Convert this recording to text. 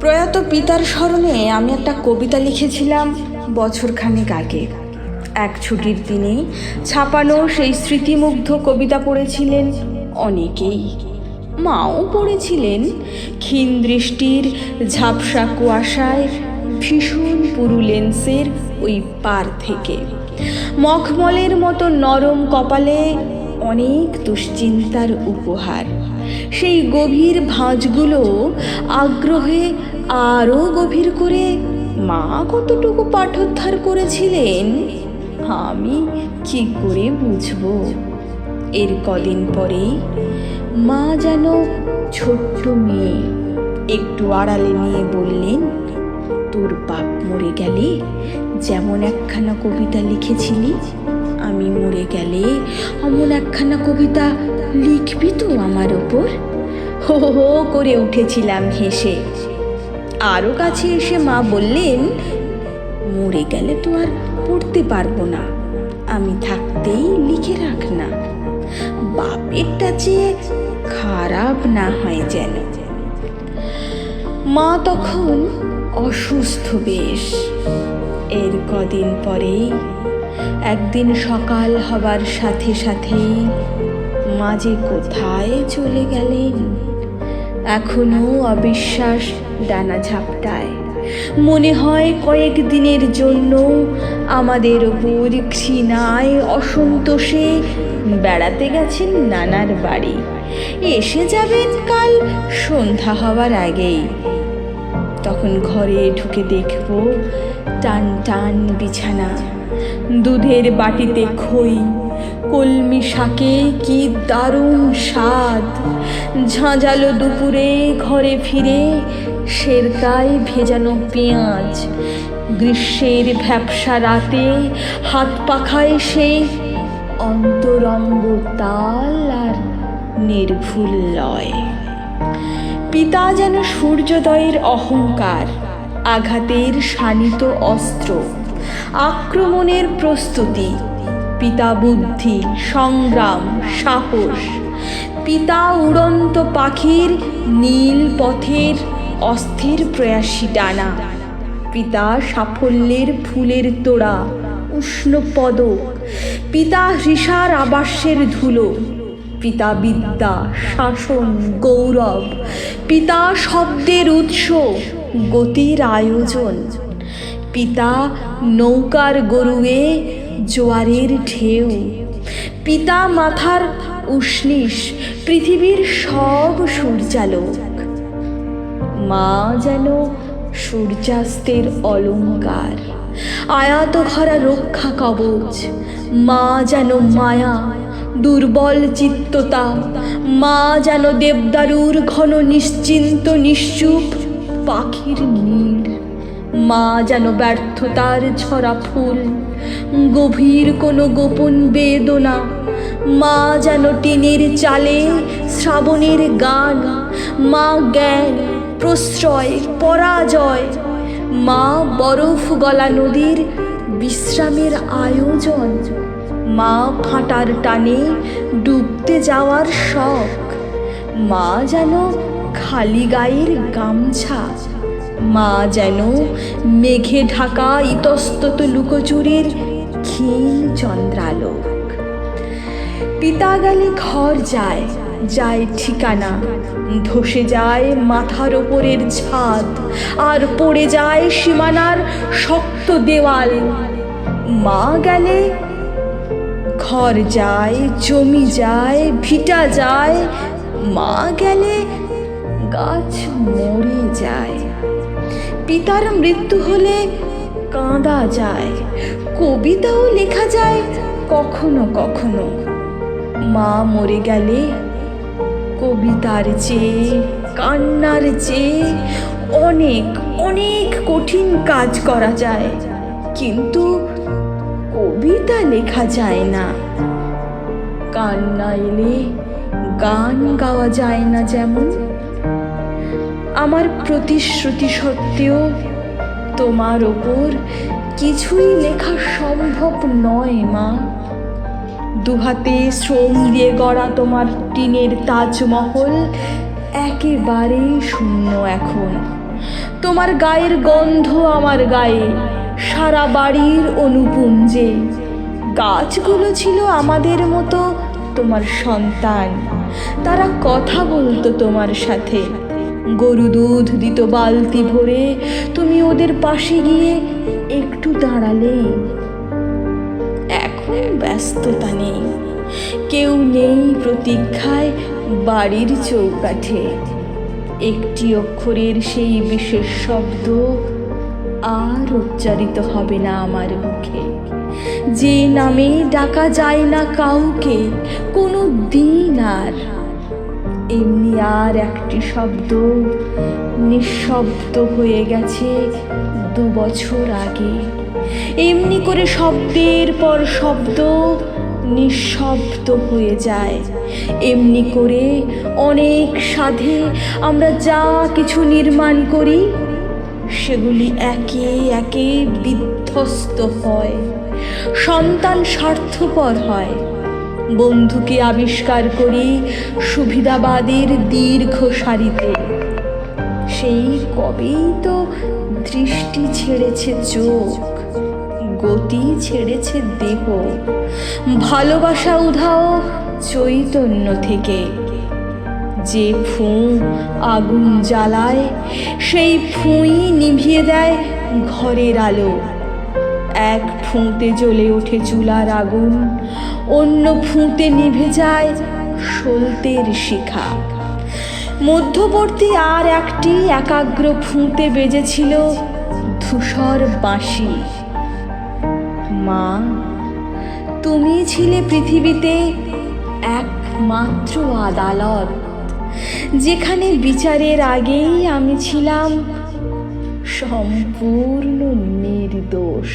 প্রয়াত পিতার স্মরণে আমি একটা কবিতা লিখেছিলাম বছরখানেক আগে। এক ছুটির দিনে ছাপানো সেই স্মৃতিমুগ্ধ কবিতা পড়েছিলেন অনেকেই। মাও পড়েছিলেন। ক্ষীণ দৃষ্টির ঝাপসা কুয়াশায় ভীষণ পুরু লেন্সের ওই পার থেকে। মখমলের মতো নরম কপালে অনেক দুশ্চিন্তার উপহার। সেই গভীর ভাঁজগুলো আগ্রহে আরও গভীর করে মা কতটুকু পাঠোদ্ধার করেছিলেন আমি কি করে বুঝব? এর কদিন পরেই মা যেন ছোট্ট মেয়ে একটু আড়ালে নিয়ে বললেন, তোর বাপ মরে গেলে যেমন একখানা কবিতা লিখেছিলি আমি মরে গেলে অমন একখানা কবিতা লিখবি তো আমার ওপর? হো হো করে উঠেছিলাম হেসে। আরও কাছে এসে মা বললেন, মরে গেলে তো আর পড়তে পারব না। আমি থাকতেই লিখে রাখ না। বাপেরটা চেয়ে খারাপ না হয় যেন। মা তখন অসুস্থ বেশ। এর কদিন পরেই একদিন সকাল হবার সাথে সাথেই মাঝে কোথায় চলে গেলেন? এখনও অবিশ্বাস ডানা ঝাপটায়। মনে হয় কয়েক দিনের জন্য আমাদের ওপর ঘৃণায় অসন্তোষে বেড়াতে গেছেন নানার বাড়ি। এসে যাবেন কাল সন্ধ্যা হওয়ার আগেই। তখন ঘরে ঢুকে দেখব টান টান বিছানা দুধের বাটিতে খই, কলমি শাকে কি দারুণ স্বাদ। ঝাঁঝালো দুপুরে ঘরে ফিরে সেরকায় ভেজানো পেঁয়াজ। গ্রীষ্মের ভ্যাপসা রাতে হাত পাখায় সে অন্তরঙ্গ তাল আর নির্ভুল লয়। পিতা যেন সূর্যোদয়ের অহংকার, আঘাতের শানিত অস্ত্র। আক্রমণের প্রস্তুতি। পিতা বুদ্ধি, সংগ্রাম, সাহস। পিতা উড়ন্ত পাখির নীল পথের অস্থির প্রয়াসী ডানা। পিতা সাফল্যের ফুলের তোড়া, উষ্ণ পদক। পিতা হৃষার আবাসের ধুলো। পিতা বিদ্যা, শাসন, গৌরব। পিতা শব্দের উৎস, গতির আয়োজন। পিতা নৌকার গরুয়ে জোয়ারের ঢেউ। পিতা মাথার উষ্ণিস পৃথিবীর সব সূর্যালোক। মা যেন সূর্যাস্তের অলঙ্কার, আয়াত ঘরা রক্ষা কবচ। মা যেন মায়া, দুর্বল চিত্ততা। মা যেন দেবদারুর ঘন নিশ্চিন্ত নিশ্চুপ পাখির নীড়। মা যেন ব্যর্থতার ছড়া ফুল। গভীর কোনো গোপন বেদনা। মা যেন টিনের চালে শ্রাবণের গান। মা জ্ঞান, প্রশ্রয়, পরাজয়। মা বরফ গলা নদীর বিশ্রামের আয়োজন। মা ফাঁটার টানে ডুবতে যাওয়ার শখ। মা যেন খালি গায়ের গামছা। মা যেন মেঘে ঢাকা ইতস্তত লুকোচুরির ক্ষীণ চন্দ্রালোক। পিতা গেলে ঘর যায় যায় ঠিকানা। ধসে যায় মাথার ওপরের ছাদ, আর পড়ে যায় সীমানার শক্ত দেওয়াল। মা গেলে ঘর যায়, জমি যায়, ভিটা যায়, মা গেলে গাছ মরে যায়। পিতার মৃত্যু হলে কাঁদা যায়, কবিতাও লেখা যায় কখনো কখনো। মা মরে গেলে কবিতার চেয়ে, কান্নার চেয়ে অনেক অনেক কঠিন কাজ করা যায়। কিন্তু কবিতা লেখা যায় না। কান্না এলে গান গাওয়া যায় না যেমন আমার প্রতিশ্রুতি সত্ত্বেও তোমার ওপর কিছুই লেখা সম্ভব নয়, মা। দুহাতে শ্রম দিয়ে গড়া তোমার টিনের তাজমহল একেবারেই শূন্য এখন। তোমার গায়ের গন্ধ আমার গায়ে, সারা বাড়ির অনুপুঞ্জে। গাছগুলো ছিল আমাদের মতো তোমার সন্তান। তারা কথা বলতো তোমার সাথে। গরু দুধ দিত বালতি ভরে। তুমি ওদের পাশে গিয়ে একটু দাঁড়ালে। এখন ব্যস্ততা নেই। কেউ নেই প্রতীক্ষায় বাড়ির চৌকাঠে। একটি অক্ষরের সেই বিশেষ শব্দ আর উচ্চারিত হবে না আমার মুখে। যে নামে ডাকা যায় না কাউকে, কোনো দিন আর এমনি আর একটি শব্দ নিঃশব্দ হয়ে গেছে দু বছর আগে। এমনি করে শব্দের পর শব্দ নিঃশব্দ হয়ে যায়। এমনি করে অনেক সাধে আমরা যা কিছু নির্মাণ করি, সেগুলি একে একে বিধ্বস্ত হয়। সন্তান স্বার্থপর হয়। বন্ধুকে আবিষ্কার করি সুবিধাবাদের দীর্ঘ সারিতে। সেই কবেই তো দৃষ্টি ছেড়েছে চোখ, গতি ছেড়েছে দেহ। ভালোবাসা উধাও চৈতন্য থেকে। যে ফুঁ আগুন জ্বালায়, সেই ফুঁই নিভিয়ে দেয় ঘরের আলো। এক ফুঁতে জ্বলে ওঠে চুলার আগুন, অন্য ফুঁতে নিভে যায় সলতের শিখা। মধ্যবর্তী আর একটি একাগ্র ফুঁতে বেজেছিল ধূসর বাঁশি। মা, তুমি ছিলে পৃথিবীতে একমাত্র আদালত, যেখানে বিচারের আগেই আমি ছিলাম সম্পূর্ণ নির্দোষ।